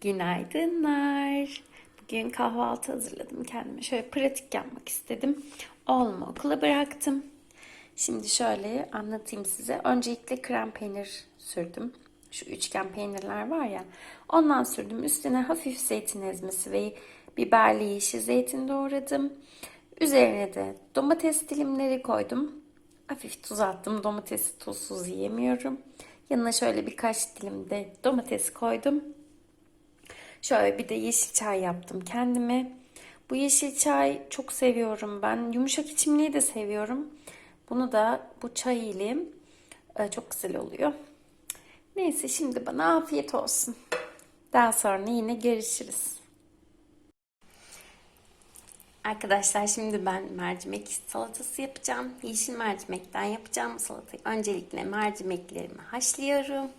Günaydınlar. Bugün kahvaltı hazırladım kendime. Şöyle pratik yapmak istedim. Oğlumu okula bıraktım. Şimdi şöyle anlatayım size. Öncelikle krem peynir sürdüm. Şu üçgen peynirler var ya. Ondan sürdüm. Üstüne hafif zeytin ezmesi ve biberli yeşil zeytin doğradım. Üzerine de domates dilimleri koydum. Hafif tuz attım. Domatesi tuzsuz yiyemiyorum. Yanına şöyle birkaç dilim de domates koydum. Şöyle bir de yeşil çay yaptım kendime. Bu yeşil çay çok seviyorum ben. Yumuşak içimliği de seviyorum. Bunu da bu çay ile e, çok güzel oluyor. Neyse şimdi bana afiyet olsun. Daha sonra yine görüşürüz. Arkadaşlar şimdi ben mercimek salatası yapacağım. Yeşil mercimekten yapacağım salatayı. Öncelikle mercimeklerimi haşlıyorum.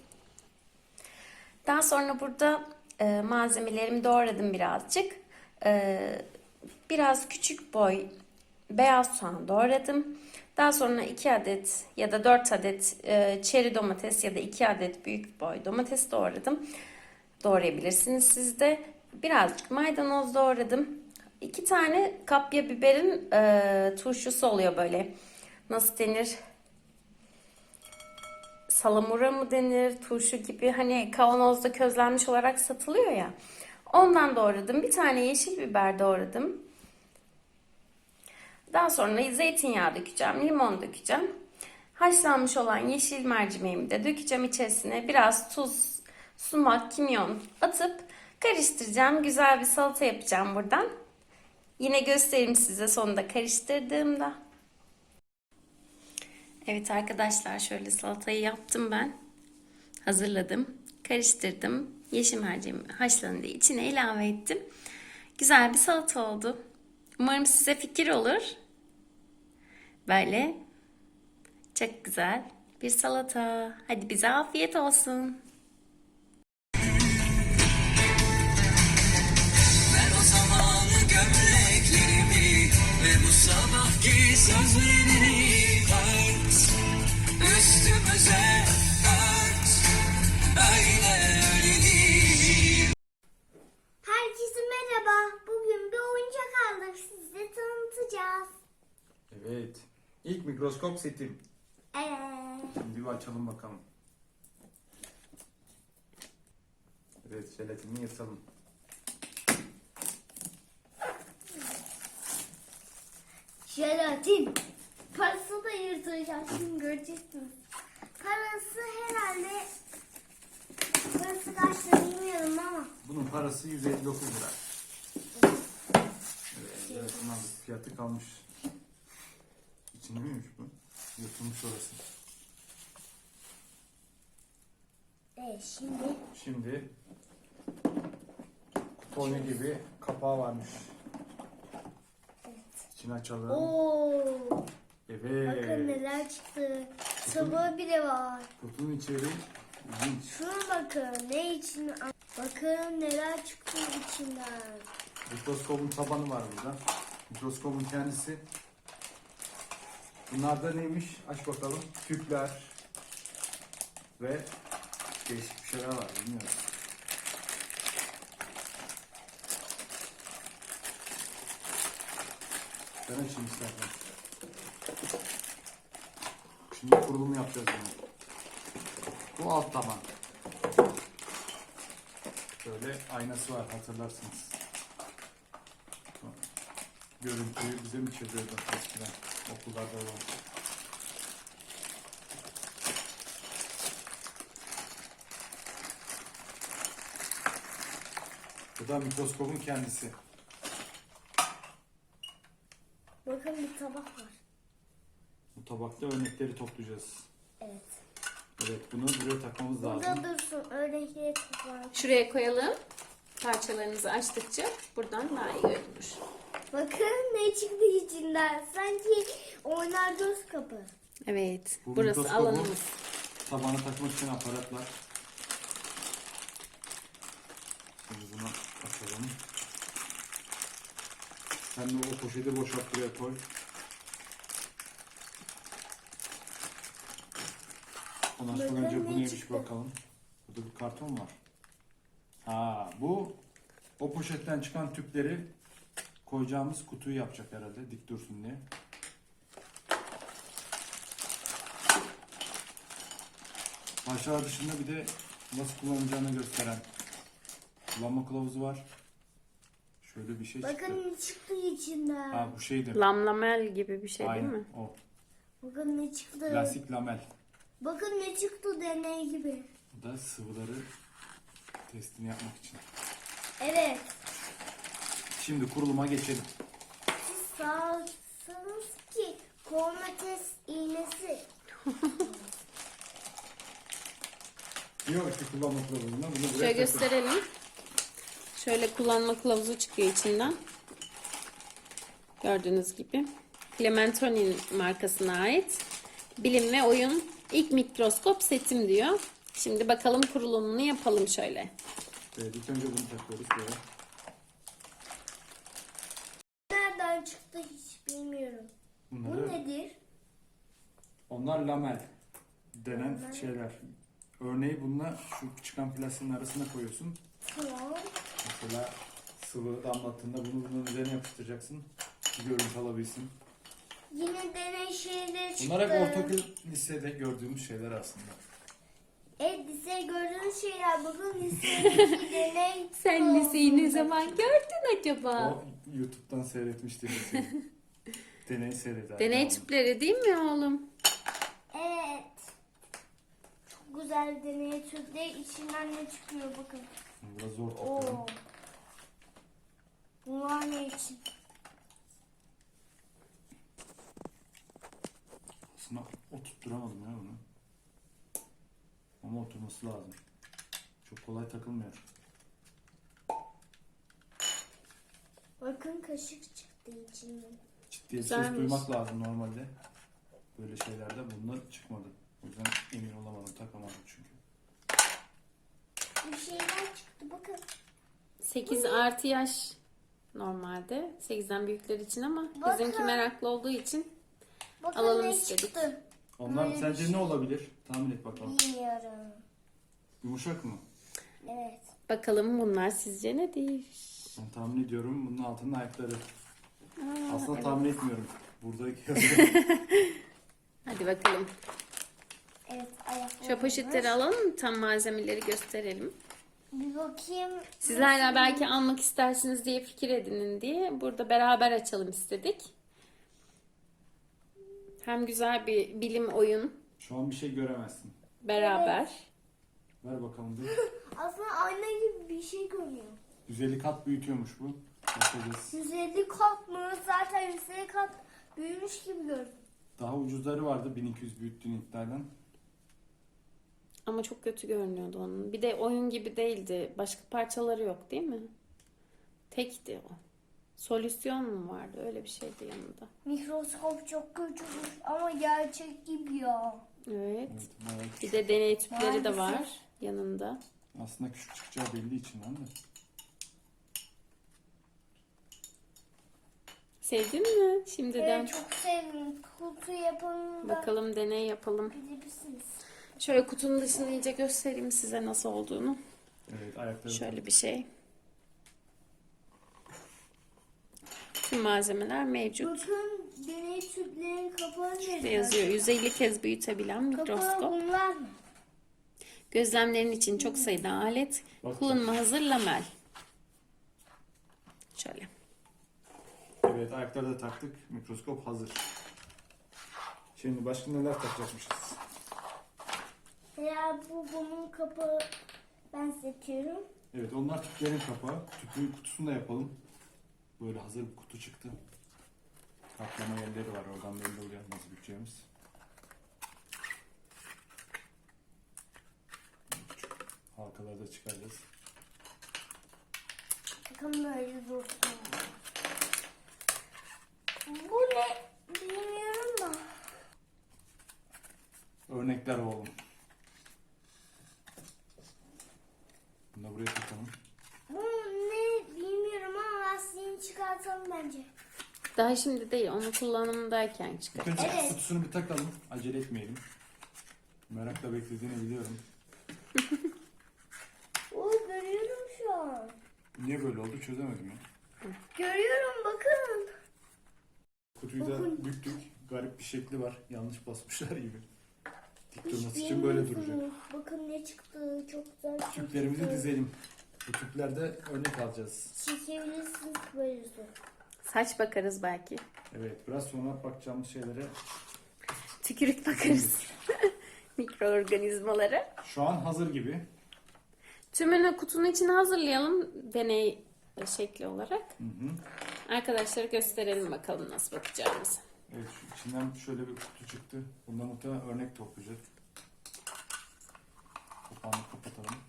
Daha sonra burada e, malzemelerimi doğradım birazcık. E, biraz küçük boy beyaz soğan doğradım. Daha sonra 2 adet ya da 4 adet e, çeri domates ya da 2 adet büyük boy domates doğradım. Doğrayabilirsiniz siz de. Birazcık maydanoz doğradım. 2 tane kapya biberin e, turşusu oluyor böyle. Nasıl denir? Salamura mı denir, turşu gibi hani kavanozda közlenmiş olarak satılıyor ya. Ondan doğradım. Bir tane yeşil biber doğradım. Daha sonra zeytinyağı dökeceğim, limon dökeceğim. Haşlanmış olan yeşil mercimeğimi de dökeceğim içerisine. Biraz tuz, sumak, kimyon atıp karıştıracağım. Güzel bir salata yapacağım buradan. Yine göstereyim size sonunda karıştırdığımda. Evet arkadaşlar şöyle salatayı yaptım ben. Hazırladım. Karıştırdım. Yeşil mercimeği haşlandı içine ilave ettim. Güzel bir salata oldu. Umarım size fikir olur. Böyle çok güzel bir salata. Hadi bize afiyet olsun. Ver o zamanı gömleklerimi Ve bu sabahki sözlerini Herkese merhaba. Bugün bir oyuncak aldık. Size tanıtacağız. Evet. İlk mikroskop setim. Evet. Şimdi bir açalım bakalım. Evet, jelatinini yırtalım. Jelatin. Parası da yırtacağım. Şimdi göreceksiniz. Parası herhalde parası bilmiyorum ama. Bunun parası 159 lira. Evet, aldık. Fiyatı kalmış. İçinde miymiş bu? Yırtılmış orası. Evet şimdi Şimdi oyunu gibi kapağı varmış. İçini açalım. Oo, Evet. bakın neler çıktı. Sabah bile var. Kutunun içeri ilginç. Şuna bakın ne için bakın neler çıktı içinden. Mikroskopun tabanı var burada. Mikroskopun kendisi. Bunlar da neymiş? Aç bakalım. Tüpler ve değişik bir şeyler var bilmiyorum. Ben açayım istersen. Şimdi kurulum yapacağız bunu. Bu alt taban. Şöyle aynası var hatırlarsınız. Görüntüyü bize mi çeviriyordu eskiden okullarda olan? Bu da mikroskopun kendisi. Bakın bir tabak var. Bu tabakta örnekleri toplayacağız. Evet. Evet bunu buraya takmamız lazım. Burada dursun öyle var. Şuraya koyalım. Parçalarınızı açtıkça buradan daha iyi görünür. Bakın ne çıktı içinden. Sanki oynar göz kapı. Evet. Bu burası mikroskobu alanımız. Tabana takmak için aparatlar. Şimdi bunu açalım. Sen de o poşeti boşalt buraya koy. Ondan sonra Bakalım önce bu ne neymiş çıktı? bakalım. Burada bir karton var. Ha bu o poşetten çıkan tüpleri koyacağımız kutuyu yapacak herhalde dik dursun diye. Parçalar dışında bir de nasıl kullanacağını gösteren kullanma kılavuzu var. Şöyle bir şey çıktı. Bakın ne çıktı içinden. Ha bu şeydi. Lamlamel gibi bir şey Aynen değil mi? o. Bakın ne çıktı. Plastik lamel. Bakın ne çıktı deney gibi. Bu da sıvıları testini yapmak için. Evet. Şimdi kuruluma geçelim. Siz sağsanız ki korna test iğnesi. Diyor ki kullanma kılavuzuna bunu buraya Şöyle gösterelim. Şöyle kullanma kılavuzu çıkıyor içinden. Gördüğünüz gibi. Clementoni markasına ait. Bilim ve oyun ilk mikroskop setim diyor. Şimdi bakalım kurulumunu yapalım şöyle. Evet, ilk önce bunu takıyoruz böyle. Nereden çıktı hiç bilmiyorum. Bu Bunları, nedir? onlar lamel denen şeyler. Örneği bununla şu çıkan plastiğin arasına koyuyorsun. Tamam. Mesela sıvı damlattığında bunu bunun üzerine yapıştıracaksın. Bir görüntü alabilsin. Yine deney şeyleri çıktı. Bunlar hep ortaokul lisede gördüğümüz şeyler aslında. Evet lise gördüğünüz şeyler. Bakın lisedeki deney. Sen liseyi ne zaman gördün acaba? O YouTube'dan seyretmişti liseyi. Deney seyreder. Deney tüpleri değil mi oğlum? Evet. Çok güzel deney tüpleri içinden ne çıkıyor bakın. Biraz zor. Oo. Bunlar ne için? Aslında oturtturamadım ya bunu. Ama oturması lazım. Çok kolay takılmıyor. Bakın kaşık çıktı içinden. Ciddi ses Güzelmiş. duymak lazım normalde. Böyle şeylerde bunda çıkmadı. O yüzden emin olamadım takamadım çünkü. Bir şeyler çıktı bakın. 8 artı yaş normalde. 8'den büyükler için ama Bakın. bizimki meraklı olduğu için Bakın Alalım ne istedik. çıktı. Onlar Böyle bir sence şey. ne olabilir? Tahmin et bakalım. Bilmiyorum. Yumuşak mı? Evet. bakalım bunlar sizce nedir? Ben tahmin ediyorum bunun altının ayakları. Aa, Aslında evet. tahmin etmiyorum. Buradaki yazıyor. Hadi bakalım. Evet ayaklarım. Şu poşetleri alalım mı? Tam malzemeleri gösterelim. Bir bakayım. Sizlerle belki almak istersiniz diye fikir edinin diye burada beraber açalım istedik. Hem güzel bir bilim oyun Şu an bir şey göremezsin. beraber. Ver bakalım bir. Aslında ayna gibi bir şey görünüyor. 150 kat büyütüyormuş bu. Bakacağız. 150 kat mı? Zaten 150 kat büyümüş gibi gördüm. Daha ucuzları vardı 1200 büyüttüğün iddiadan. Ama çok kötü görünüyordu onun. Bir de oyun gibi değildi. Başka parçaları yok değil mi? Tekti o. Solüsyon mu vardı? Öyle bir şeydi yanında. Mikroskop çok kötüymüş ama gerçek gibi ya. Evet. Evet, bayağı Bir de deney tüpleri de Maalesef. var yanında. Aslında küçük çıkacağı belli içinden de. Sevdin mi şimdiden? Evet çok sevdim. Kutu yapımında Bakalım deney yapalım. bilebilirsiniz. Şöyle kutunun dışını iyice göstereyim size nasıl olduğunu. Evet ayakları. Şöyle bir şey. Tüm malzemeler mevcut. Bakın deney tüplerin kapağı Burada nerede? yazıyor 150 kez büyütebilen Kapağı mikroskop. bunlar mı? Gözlemlerin için çok sayıda alet. Bak. Kullanıma hazır lamel. Şöyle. Evet ayakları da taktık. Mikroskop hazır. Şimdi başka neler takacakmışız? Veya bu bunun kapağı ben seçiyorum. Evet onlar tüplerin kapağı. Tüpün kutusunu da yapalım. Böyle hazır bir kutu çıktı. Kaplama yerleri var. Oradan belli oluyor nasıl bütçemiz. Halkaları da çıkaracağız. Bakın böyle dursun. Bu ne? Bilmiyorum da. Örnekler oğlum. Bunu da buraya takalım. Bu ne bilmiyorum ama lastiğini çıkartalım bence. Daha şimdi değil onu kullanımdayken İlk çıkar. önce Evet. kutusunu bir takalım. Acele etmeyelim. Merakla beklediğini biliyorum. Oo görüyorum oluyor? Niye böyle oldu çözemedim ya. Görüyorum bakın. Kutuyu da büktük. Garip bir şekli var. Yanlış basmışlar gibi. Dik durması için böyle duracak. bilmiyorsunuz. Bakın ne çıktı. Çok güzel şey Tüplerimizi çıktı. dizelim. Bu tüplerde örnek alacağız. Çekebilirsiniz böyle zor. Saç bakarız belki. Evet biraz sonra bakacağımız şeylere. Tükürük bakarız. Mikroorganizmalara. Şu an hazır gibi. Tümünü kutunun içine hazırlayalım deney şekli olarak. Hı hı. Arkadaşlara gösterelim bakalım nasıl bakacağımızı. Evet şu içinden şöyle bir kutu çıktı. Bundan muhtemelen örnek toplayacağız. Kapağını kapatalım.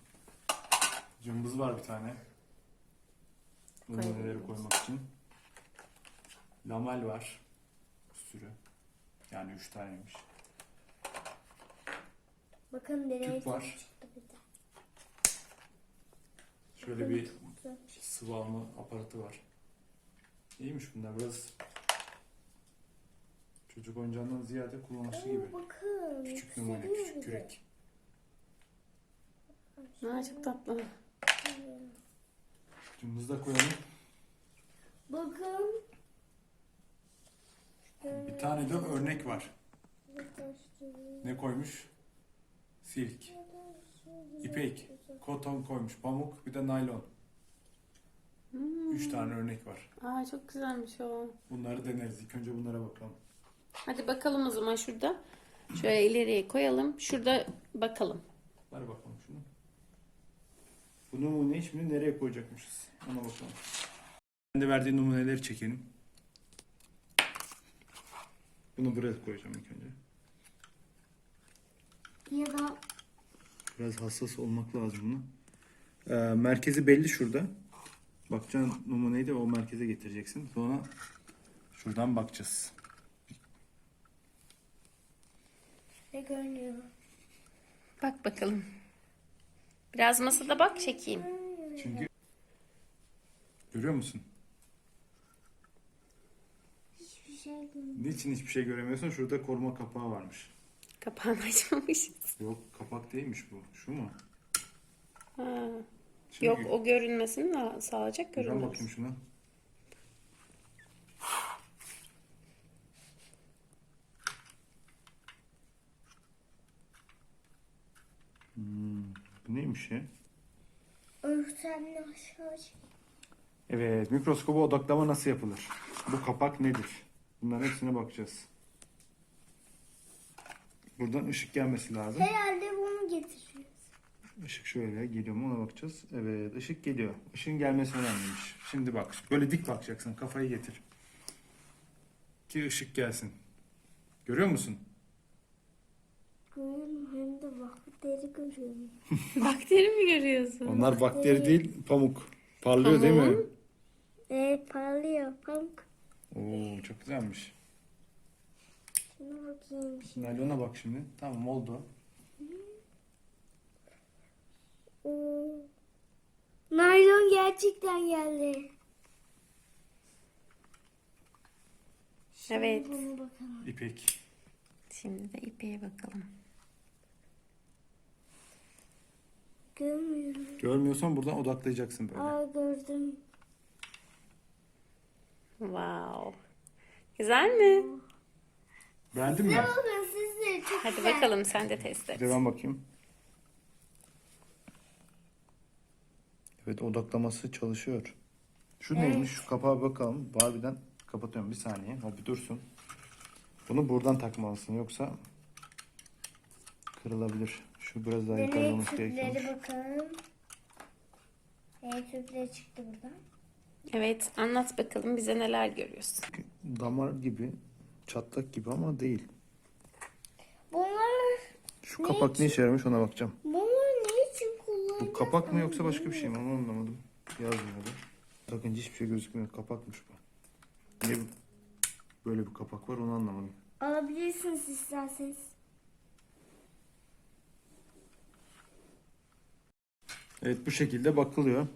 Cımbız var bir tane. Numuneleri Koyabiliriz. koymak için. Lamel var. Bir sürü. Yani üç taneymiş. Bakın deney Tüp var. çıktı bir de. Şöyle bir sıvı alma aparatı var. İyiymiş bunlar biraz çocuk oyuncağından ziyade kullanışlı gibi. Oo, bakın. Küçük numune, yükseliyor küçük bir de. kürek. Aa, çok tatlı. Cımbız da koyalım. Bakın. Bir tane de örnek var. Ne koymuş? Silk, ipek, koton koymuş, pamuk, bir de naylon. Üç tane örnek var. Aa çok güzelmiş o. Bunları deneriz. İlk önce bunlara bakalım. Hadi bakalım o zaman şurada. Şöyle ileriye koyalım. Şurada bakalım. Ver bakalım şunu. Bu numuneyi şimdi nereye koyacakmışız? Ona bakalım. Ben de verdiği numuneleri çekelim. Bunu buraya koyacağım ilk önce. Ya da Biraz hassas olmak lazım bunu. Ee, merkezi belli şurada. Bakacaksın numuneyi de o merkeze getireceksin. Sonra şuradan bakacağız. ne görünüyor? Bak bakalım. Biraz masada bak çekeyim. Çünkü görüyor musun? Hiçbir şey görünmüyor. Niçin hiçbir şey göremiyorsun? Şurada koruma kapağı varmış. Kapağını açmamışız. Yok kapak değilmiş bu. Şu mu? Ha. Şimdi Yok o görünmesini de sağlayacak Ben görünmez. bakayım şuna. Hmm, bu neymiş ya? Örtenle aşağı çek. Evet, mikroskoba odaklama nasıl yapılır? Bu kapak nedir? Bunların hepsine bakacağız. Buradan ışık gelmesi lazım. Herhalde bunu getiriyoruz. Işık şöyle geliyor mu ona bakacağız. Evet, ışık geliyor. Işığın gelmesi önemliymiş. Şimdi bak, böyle dik bakacaksın. Kafayı getir. Ki ışık gelsin. Görüyor musun? Görüyorum hem de bakteri görüyorum. Bakteri mi görüyorsun? Onlar bakteri değil, pamuk. Parlıyor değil mi? Evet parlıyor pamuk. Oo, çok güzelmiş. Şuna bakayım. şimdi. Naylona bak şimdi. Tamam oldu. Oo. Naylon gerçekten geldi. Şimdi Evet. Buna bakalım. İpek. Şimdi de ipeğe bakalım. Görmüyorum. Görmüyorsan buradan odaklayacaksın böyle. Aa gördüm. Wow. Güzel mi? Beğendin mi? Bakın siz de çok Hadi güzel. bakalım sen de test Bir et. de ben bakayım. Evet odaklaması çalışıyor. Şu neymiş? Şu kapağa bakalım. Barbie'den kapatıyorum bir saniye. O bir dursun. Bunu buradan takmalısın yoksa kırılabilir. Şu biraz daha yukarı Deney tüpleri gerekiyormuş. bakalım. Deney tüpleri çıktı buradan. Evet anlat bakalım bize neler görüyorsun. Damar gibi, çatlak gibi ama değil. Bunlar, Şu kapak ne işe yaramış ona bakacağım. bunlar ne için kullanacağız? Bu kapak mı yoksa başka bir şey mi? Onu anlamadım. Yazmıyordu. Sakınca hiçbir şey gözükmüyor. Kapakmış bu. Niye böyle bir kapak var onu anlamadım. Alabilirsiniz isterseniz. Evet bu şekilde bakılıyor.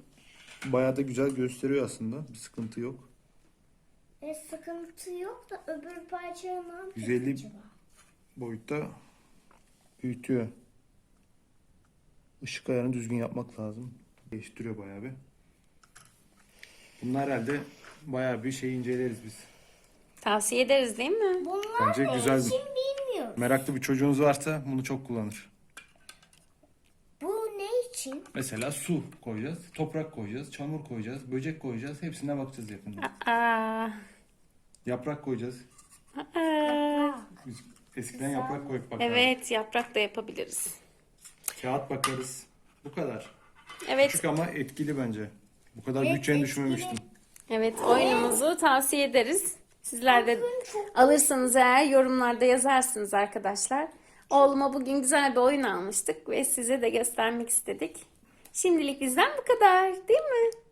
Bayağı da güzel gösteriyor aslında. Bir sıkıntı yok. E, sıkıntı yok da öbür parçaya ne yapacağız 150 acaba? Boyutta büyütüyor. Işık ayarını düzgün yapmak lazım. Değiştiriyor bayağı bir. Bunlar herhalde bayağı bir şey inceleriz biz. Tavsiye ederiz değil mi? Bunlar Bence ne güzel için bilmiyorum. Meraklı bir çocuğunuz varsa bunu çok kullanır. İçin? Mesela su koyacağız, toprak koyacağız, çamur koyacağız, böcek koyacağız. Hepsine bakacağız yakında. Aa, Yaprak koyacağız. aa. Eskiden yaprak koyup bakardık. Evet yaprak da yapabiliriz. Kağıt bakarız. Bu kadar. Evet Küçük ama etkili bence. Bu kadar Evet, bütçeni düşünmemiştim. Evet oyunumuzu tavsiye ederiz. Sizler de alırsanız eğer yorumlarda yazarsınız arkadaşlar. Oğluma bugün güzel bir oyun almıştık ve size de göstermek istedik. Şimdilik bizden bu kadar değil mi?